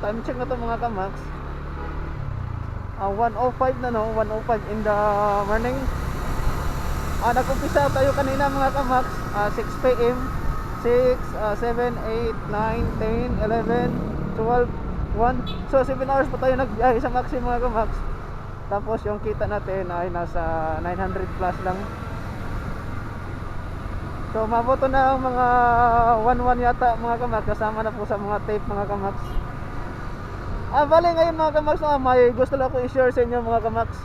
time check na to mga kamax. Ah, 105 na no, 105 in the morning. Ah, nag-umpisa tayo kanina mga kamax, ah, 6 p.m. 6, ah, 7, 8, 9, 10, 11, 12, 1. So 7 hours pa tayo nagbiyahe sa Maxi mga kamax. Tapos yung kita natin ay nasa 900 plus lang. So mabuto na ang mga 1-1 yata mga kamax kasama na po sa mga tape mga kamax. Ah, bali ngayon mga kamax, ah, may gusto lang ako i-share sa inyo mga kamax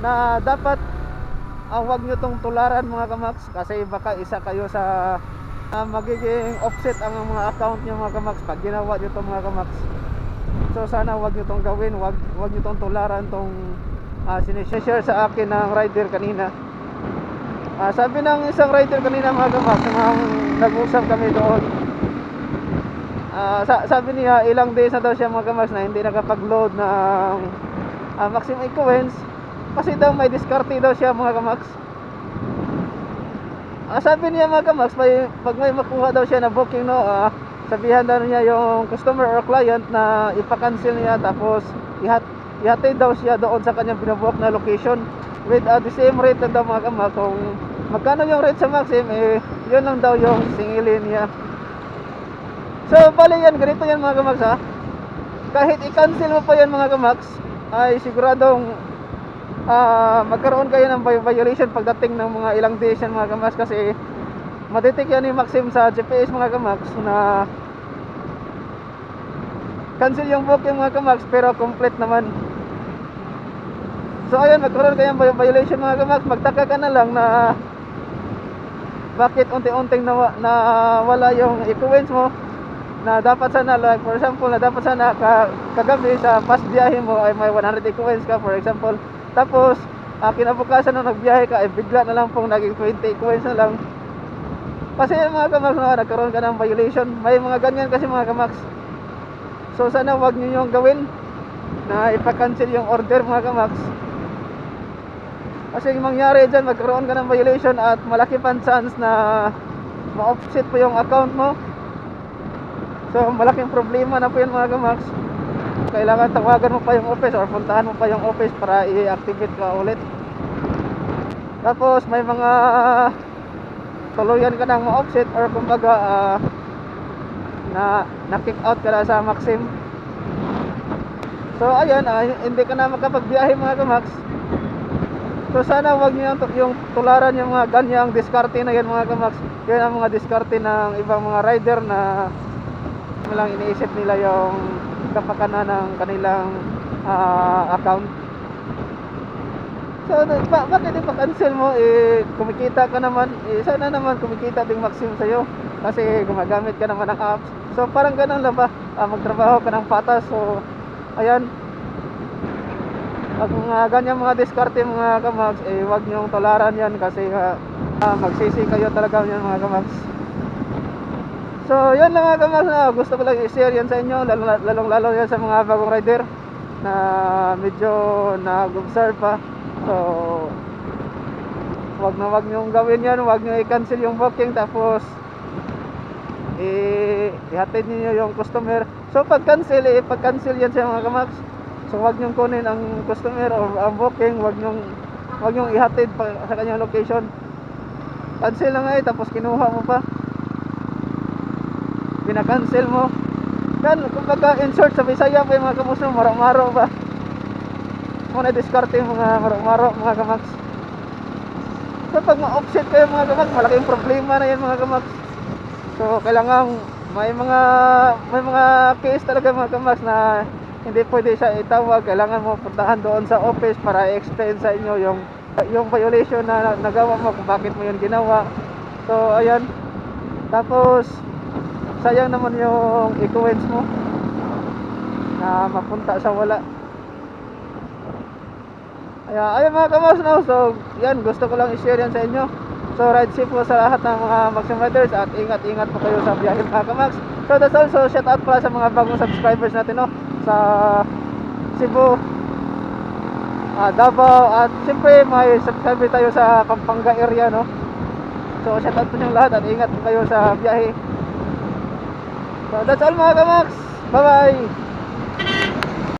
na dapat ah, huwag nyo tong tularan mga kamax kasi baka isa kayo sa ah, magiging offset ang mga account nyo mga kamax pag ginawa nyo to mga kamax. So sana huwag nyo tong gawin, huwag, huwag nyo tong tularan tong uh, sinishare sa akin ng rider kanina. Ah, sabi ng isang rider kanina mga kamax, nang nag-usap kami doon. Ah, sa- sabi niya ilang days na daw siya mga kamax na hindi nakapag-load ng ah, maximum equivalence kasi daw may diskarte daw siya mga kamax. Ah, sabi niya mga kamax, may, pag may makuha daw siya na booking no, ah, sabihan daw niya yung customer or client na ipa-cancel niya tapos ihat ihatid daw siya doon sa kanyang binubuok na location with uh, the same rate lang daw mga kamax kung magkano yung rate sa Maxim eh yun lang daw yung singilin niya so bali yan ganito yan mga kamax ha? Kahit i-cancel mo pa yan mga kamax ay siguradong ah magkaroon kayo ng vi- violation pagdating ng mga ilang days yan mga kamax kasi matitik yan ni Maxim sa GPS mga kamax na cancel yung booking mga kamax pero complete naman. So ayun magkaroon kayong vi- violation mga kamax magtaka ka na lang na bakit unti-unting na, na wala yung equivalence mo na dapat sana like for example na dapat sana ka, kagabi sa past biyahe mo ay may 100 equivalents ka for example. Tapos uh, kinabukasan nung nagbiyahe ka ay bigla na lang pong naging 20 equivalents na lang. Kasi mga kamax na nagkaroon ka ng violation. May mga ganyan kasi mga kamax. So sana wag niyo yung gawin na ipa-cancel yung order mga kamax. Kasi yung mangyari dyan magkaroon ka ng violation at malaki pang chance na ma-offset po yung account mo so malaking problema na po yan mga kamax kailangan tawagan mo pa yung office or puntahan mo pa yung office para i-activate ka ulit. Tapos may mga tuluyan ka nang ma-offset or kumbaga ah, na na-kick out ka na sa Maxim. So ayun ah, hindi ka na makapagbiyahe mga kamax so sana wag niyo yung tularan yung mga ganyang diskarte na yan mga kamax yan ang mga diskarte ng ibang mga rider na lang iniisip nila yung kapakanan ng kanilang ah, account So, na- ba bakit ipa-cancel mo? Eh, kumikita ka naman. Eh, sana naman kumikita din maximum sa'yo. Kasi gumagamit ka naman ng apps. So, parang ganun lang ba? Ah, magtrabaho ka ng patas. So, ayan. Pag mga ganyan mga diskarte mga kamags, eh, wag niyong tolaran yan kasi ah, ah, magsisi kayo talaga yan mga kamags. So, yan lang mga kamags na gusto ko lang i-share yan sa inyo. Lalong, lalong lalo yan sa mga bagong rider na medyo nag-observe pa. So, wag na wag niyong gawin yan, wag niyo i-cancel yung booking tapos eh, ihatid niyo yung customer. So, pag cancel, eh, pag cancel yan sa mga kamax. So, wag niyong kunin ang customer or ang booking, wag niyong wag niyong ihatid pa sa kanyang location. Cancel na nga eh, tapos kinuha mo pa. Pina-cancel mo. Yan, kumbaga insert sa Bisaya pa mga kamusta, maro-maro ba? Muna diskarte mga maro-maro, mga kamax. So pag ma-offset kayo mga kamax, malaking problema na yan mga kamax. So kailangan may mga may mga case talaga mga kamax na hindi pwede siya itawag. Kailangan mo puntahan doon sa office para i-explain sa inyo yung yung violation na nagawa mo kung bakit mo yun ginawa. So ayan. Tapos sayang naman yung equivalence mo na mapunta sa wala. Kaya ayun mga kamos no, so yan gusto ko lang i-share yan sa inyo. So ride safe po sa lahat ng mga Maxim Riders at ingat-ingat po kayo sa biyahe mga kamax. So that's all, so shout out pala sa mga bagong subscribers natin no sa Cebu, ah, Davao at siyempre may subscriber tayo sa Pampanga area no. So shout out po yung lahat at ingat po kayo sa biyahe. So that's all mga kamax. Bye-bye!